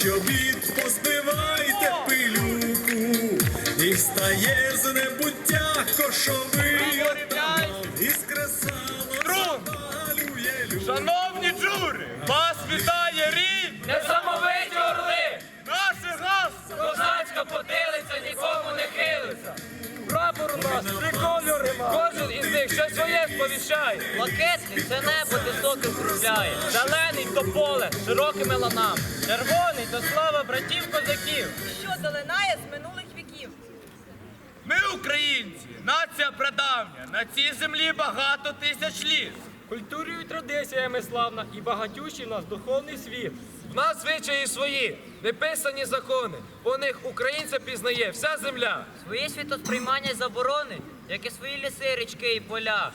що бід позбивайте пилюку, і стає з небуття кошовий отаман, і з кресала запалює люд. Шановні джури, вас вітає рід Несамовиті орли! наших газ! Козацька потилиця нікому не хилиться. Прапор у нас кольори Кожен із них щось своє сповіщає. Блакитний це небо високе кружляє. Зелений то поле з широкими ланами. Червоний то слава братів козаків. що долинає з минулих віків. Ми українці, нація прадавня, на цій землі багато тисяч літ. Культурою і традиціями славна і багатющий в нас духовний світ. В нас звичаї свої, неписані закони. По них українця пізнає вся земля. Свої світосприймання й заборони, як і свої ліси, річки і поля.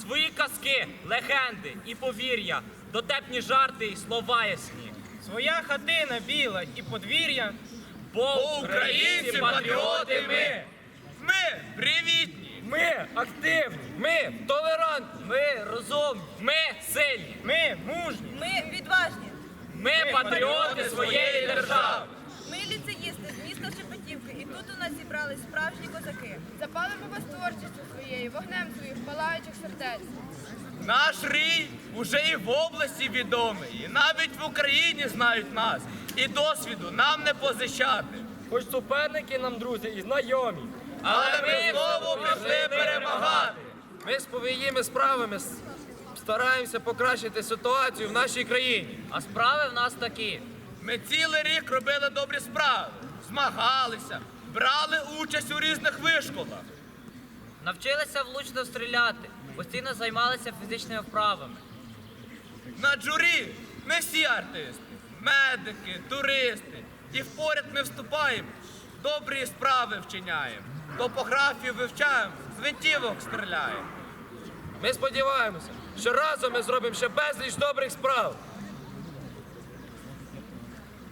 Свої казки, легенди і повір'я, дотепні жарти і слова ясні. Своя хатина біла і подвір'я. Бо Українці, патріоти ми! Ми привітні! Ми активні, Ми толерантні, Ми розумні. ми сильні, ми мужні. Ми відважні. ми патріоти своєї держави. Тут у нас зібрались справжні козаки. Запалимо вас творчістю своєю, вогнем своїх палаючих сердець. Наш рій уже і в області відомий, і навіть в Україні знають нас. І досвіду нам не позичати. Хоч суперники нам друзі і знайомі. Але ми знову прийшли перемагати. Ми з своїми справами стараємося покращити ситуацію в нашій країні. А справи в нас такі. Ми цілий рік робили добрі справи, змагалися, брали участь у різних вишколах. Навчилися влучно стріляти, постійно займалися фізичними вправами. На джурі ми всі артисти, медики, туристи. І в поряд ми вступаємо, добрі справи вчиняємо, топографію вивчаємо, з винтівок стріляємо. Ми сподіваємося, що разом ми зробимо ще безліч добрих справ.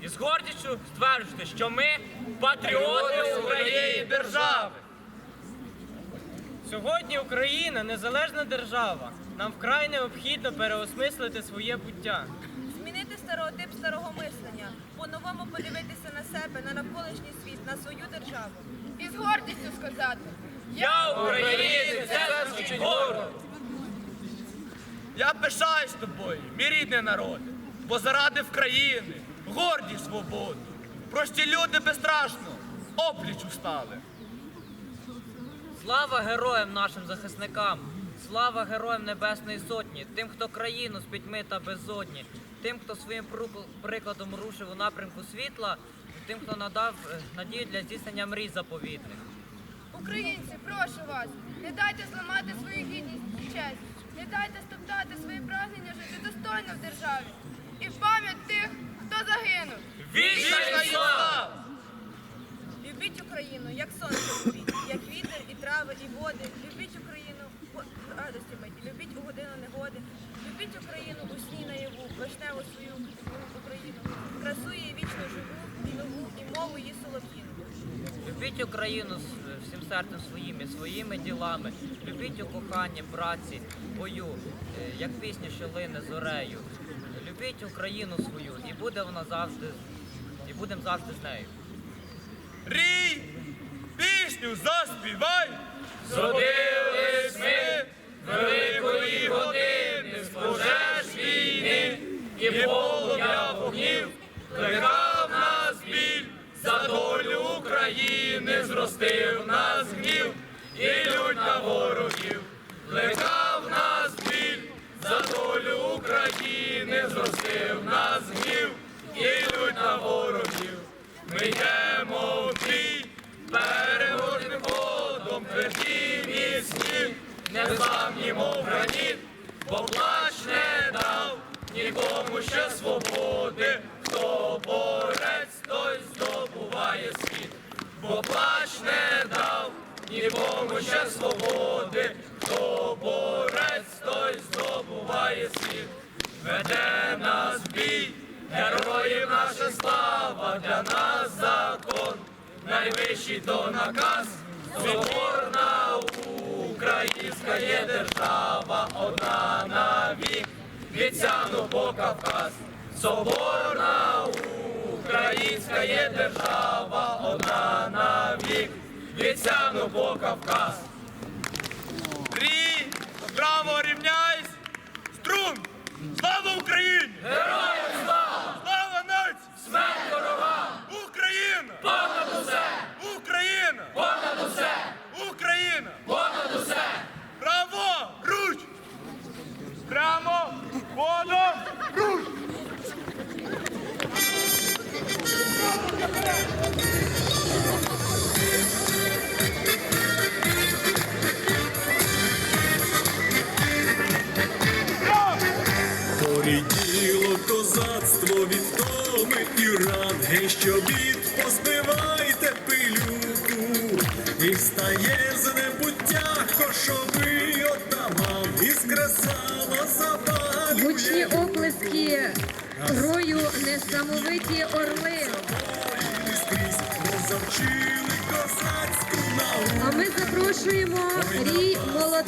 І з гордістю стверджуйте, що ми патріоти своєї держави. Сьогодні Україна незалежна держава. Нам вкрай необхідно переосмислити своє буття. Змінити стереотип старого мислення, по-новому подивитися на себе, на навколишній світ, на свою державу. І з гордістю сказати. Я українець, це звучить гордо. Я пишаюсь тобою, мій рідний народ, бо заради в країни, гордість свободу. Прості люди безстрашно опліч устали. Слава героям нашим захисникам! Слава героям Небесної Сотні, тим, хто країну з пітьми та безодні, тим, хто своїм прикладом рушив у напрямку світла, тим, хто надав е, надію для здійснення мрій заповітних. Українці, прошу вас, не дайте зламати свою гідність і честь. Не дайте стоптати свої прагнення жити достойно в державі. І в пам'ять тих, загинув. Вічна їй слава! Любіть Україну, як сонце любіть, як вітер і трави, і води. Любіть Україну радості миті, любіть у годину негоди. Любіть Україну у сні наяву, вишневу свою Україну. Красу її вічно живу, і нову, і мову її солов'їну. Любіть Україну всім серцем своїм і своїми ділами. Любіть у коханні, праці, бою, е, як пісня, що лине зорею. Любіть Україну свою, і буде вона завжди, і будемо завжди з нею. Рій, пісню заспівай! Зродились ми великої години з пожеж війни і полум'я незламні, мов граніт, бо плач не дав нікому ще свободи, хто борець, той здобуває світ, бо плач не дав нікому ще свободи, хто борець, той здобуває світ, веде нас бій, героїв наша слава, для нас закон, найвищий то наказ, соборна українська є держава, одна на вік, від Сяну по Кавказ, соборна Українська є держава, одна навік, від Сяну по Кавказ. Рій, право рівняйсь, струн! Слава Україні! Героям від томи і ран, що бід, позбивайте пилюку, і встає з небуття кошовий отаман, і скресало Гучні оплески рою несамовиті орли. А ми запрошуємо рій молода.